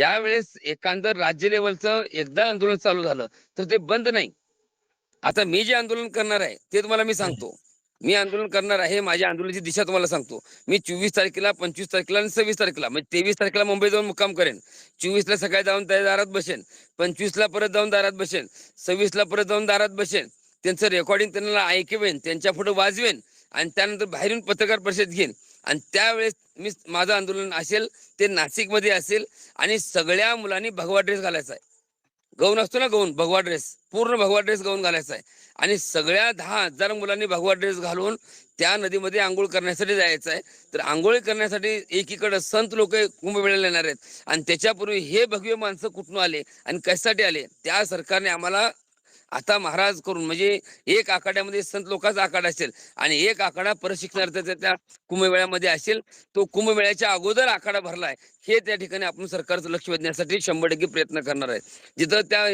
ज्या वेळेस एखादं राज्य लेवलचं एकदा आंदोलन चालू झालं तर ते बंद नाही. आता मी जे आंदोलन करणार आहे ते तुम्हाला मी सांगतो. मी आंदोलन करणार आहे माझ्या आंदोलनाची दिशा तुम्हाला सांगतो. मी चोवीस तारखेला पंचवीस तारखेला आणि सव्वीस तारखेला म्हणजे तेवीस तारखेला मुंबई जाऊन मुक्काम करेन. चोवीसला सकाळी जाऊन त्या दारात बसेन. पंचवीसला परत जाऊन दारात बसेन. सव्वीसला परत जाऊन दारात बसेन. त्यांचं रेकॉर्डिंग त्यांना ऐकवेन त्यांच्या पुढे वाजवेन आणि त्यानंतर बाहेरून पत्रकार परिषद घेईन. आणि त्यावेळेस मी माझं आंदोलन असेल ते नाशिकमध्ये असेल आणि सगळ्या मुलांनी भगवा ड्रेस घालायचा आहे. गौन असतो ना गौन भगवा ड्रेस पूर्ण भगवा ड्रेस गौन घालायचा आहे. आणि सगळ्या दहा हजार मुलांनी भगवा ड्रेस घालून त्या नदीमध्ये आंघोळ करण्यासाठी जायचं आहे. तर आंघोळी करण्यासाठी एकीकडं संत लोक कुंभमेळ्याला येणार आहेत. आणि त्याच्यापूर्वी हे भगवे माणसं कुठून आले आणि कशासाठी आले त्या सरकारने आम्हाला आता महाराज करून म्हणजे एक आखाड्यामध्ये संत लोकांचा आखाडा असेल आणि एक आखाडा प्रशिक्षणार्थाचा त्या कुंभमेळ्यामध्ये असेल तो कुंभमेळ्याच्या अगोदर आखाडा भरलाय हे त्या ठिकाणी आपण सरकारचं लक्ष वेधण्यासाठी शंभर टक्के प्रयत्न करणार आहे. जिथं त्या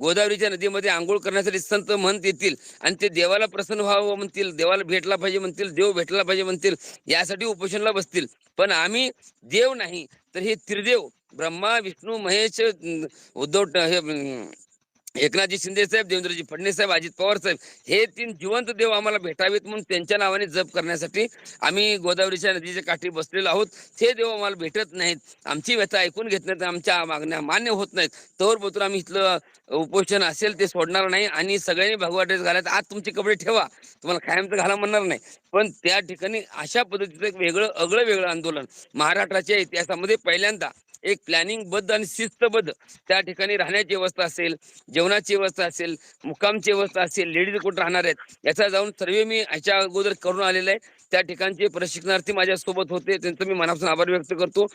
गोदावरीच्या नदीमध्ये आंघोळ करण्यासाठी संत म्हणत येतील आणि ते देवाला प्रसन्न व्हावं म्हणतील देवाला भेटला पाहिजे म्हणतील देव भेटला पाहिजे म्हणतील यासाठी उपोषणला बसतील. पण आम्ही देव नाही तर हे त्रिदेव ब्रह्मा विष्णू महेश उद्धव हे एकनाथजी शिंदे साहेब देवेंद्रजी फडणवीस साहेब अजित पवार साहेब हे तीन जिवंत देव आम्हाला भेटावेत म्हणून त्यांच्या नावाने जप करण्यासाठी आम्ही गोदावरीच्या नदीच्या काठी बसलेलो आहोत. ते देव आम्हाला भेटत नाहीत. आमची व्यथा ऐकून घेत नाहीत. आमच्या मागण्या मान्य होत नाहीत. तोवर बोतून आम्ही इथलं उपोषण असेल ते सोडणार नाही आणि सगळ्यांनी भगवा ड्रेस घालायचा. आज तुमचे कपडे ठेवा. तुम्हाला कायमचं घाला म्हणणार नाही. पण त्या ठिकाणी अशा पद्धतीचं एक वेगळं अगळं वेगळं आंदोलन महाराष्ट्राच्या इतिहासामध्ये पहिल्यांदा एक प्लॅनिंग बद्ध आणि शिस्तबद्ध. त्या ठिकाणी राहण्याची व्यवस्था असेल जेवणाची व्यवस्था असेल मुक्कामची व्यवस्था असेल लेडीज कुठं राहणार आहेत याचा जाऊन सर्व मी ह्याच्या अगोदर करून आलेलं आहे. त्या ठिकाणचे प्रशिक्षणार्थी माझ्यासोबत होते त्यांचं मी मनापासून आभार व्यक्त करतो.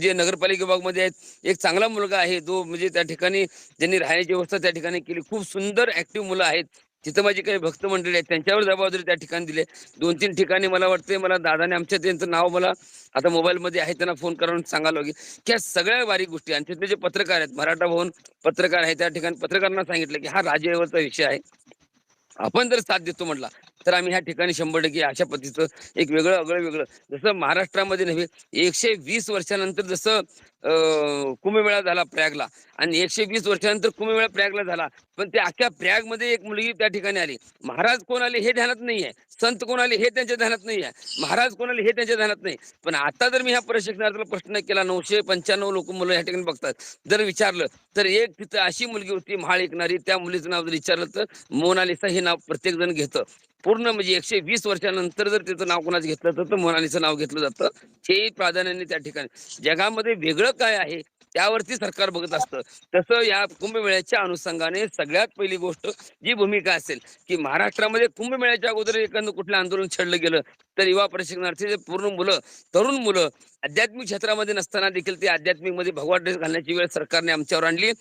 जे नगरपालिका विभागमध्ये आहेत एक चांगला मुलगा आहे जो म्हणजे त्या ठिकाणी ज्यांनी राहण्याची व्यवस्था त्या ठिकाणी केली. खूप सुंदर ऍक्टिव्ह मुलं आहेत. तिथं माझी काही भक्त मंडळी आहेत त्यांच्यावर जबाबदारी त्या ठिकाणी दिली दोन तीन ठिकाणी मला वाटते मला दादाने आमच्या त्यांचं नाव मला आता मोबाईलमध्ये आहे त्यांना फोन करून सांगायला लागेल की या सगळ्या बारीक गोष्टी आणि तिथले जे पत्रकार आहेत मराठा भवन पत्रकार आहे त्या ठिकाणी पत्रकारांना सांगितलं की हा राजेवरचा विषय आहे. आपण जर साथ देतो म्हटला तर आम्ही ह्या ठिकाणी शंभर टक्के अशा पद्धतीचं एक वेगळं अगळं वेगळं. जसं महाराष्ट्रामध्ये नव्हे एकशे वीस वर्षानंतर जसं कुंभमेळा झाला प्रयागला. आणि एकशे वीस वर्षानंतर कुंभमेळा प्रयागला झाला. पण त्या अख्ख्या प्रयागमध्ये एक मुलगी त्या ठिकाणी आली. महाराज कोण आले हे ध्यानात नाही आहे संत कोण आले हे त्यांच्या ध्यानात नाही आहे महाराज कोण आले हे त्यांच्या ध्यानात नाही. पण आता जर मी ह्या प्रशिक्षणार्थीला प्रश्न केला नऊशे पंच्याण्णव लोक मुलं या ठिकाणी बघतात. जर विचारलं तर एक तिथं अशी मुलगी होती महाळ ऐकणारी. त्या मुलीचं नाव जर विचारलं तर मोनालिसा हे नाव प्रत्येक जण घेतं. पूर्ण म्हणजे एकशे वीस वर्षानंतर जर त्याचं नाव कोणाचं घेतलं तर मोनालीचं मोनालिसा नाव घेतलं जातं. हे प्राधान्याने त्या ठिकाणी. जगामध्ये वेगळं काय आहे? त्यावरती सरकार बघत असतं. तसं या कुंभमेळ्याच्या अनुषंगाने सगळ्यात पहिली गोष्ट जी भूमिका असेल की महाराष्ट्रामध्ये कुंभमेळ्याच्या अगोदर एखादं कुठलं आंदोलन छेडलं गेलं तर युवा प्रशिक्षणार्थी जे पूर्ण मुलं तरुण मुलं आध्यात्मिक क्षेत्रामध्ये नसताना देखील ते आध्यात्मिकमध्ये भगवा ड्रेस घालण्याची वेळ सरकारने आमच्यावर आणली.